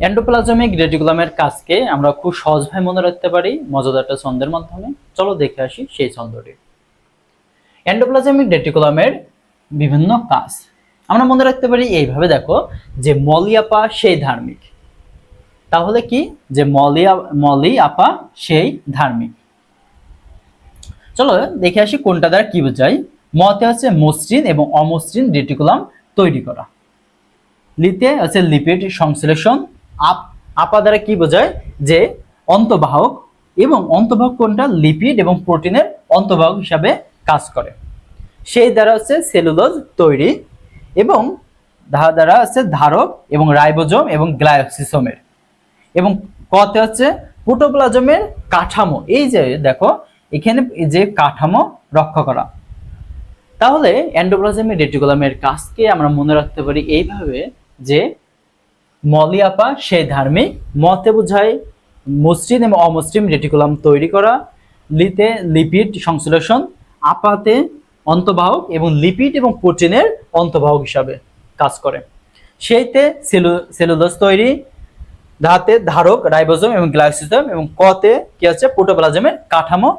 Endoplasmic রেটিকুলামের কাজকে আমরা খুব সহজভাবে মনে রাখতে পারি মজাদার একটা ছন্দের মাধ্যমে। চলো দেখে আসি সেই ছন্দটি। এন্ডোপ্লাজমিক রেটিকুলামের বিভিন্ন কাজ। আমরা মনে রাখতে পারি এইভাবে, দেখো, যে মলি আপা সেই ধার্মিক। তাহলে কি? যে মলি আ- মলি আপা সেই ধার্মিক। চলো, দেখে আসি কোনটা দ্বারা কি বোঝায়। মতে হচ্ছে মসৃণ এবং অমসৃণ রেটিকুলাম তৈরি করা। লিতে আছে লিপিড সংশ্লেষণ আপ দ্বারা কি বোঝায়? যে অন্তবাহক এবং অন্তবাহক কোনটা? লিপিড এবং প্রোটিনের অন্তবাহক হিসাবে কাজ করে। সেই দ্বারা হচ্ছে সেলুলোজ তৈরি এবং ধা দ্বারা আছে ধারক এবং রাইবোজোম এবং গ্লাইওসিসোমের এবং কতে হচ্ছে প্রোটোপ্লাজমের কাঠামো। এই যে দেখো, এখানে যে কাঠামো রক্ষা করা। তাহলে অ্যান্ডোপ্লাজমের রেটিকুলামের কাজকে আমরা মনে রাখতে পারি এইভাবে যে মলিয়াপা সেই ধার্মিক মতে বোঝায় মসৃণ এবং অমসৃণ রেটিকুলাম তৈরি করা, লিতে লিপিড সংশ্লেষণ, আপাতে অন্তবাহক এবং লিপিড এবং প্রোটিনের অন্তবাহক হিসাবে কাজ করে। সেইতে সেলু সেলুলোজ তৈরি ধাতে ধারক রাইবোজোম এবং গ্লাইসোজোম এবং কতে কি আছে? প্রোটোপ্লাজমের কাঠামো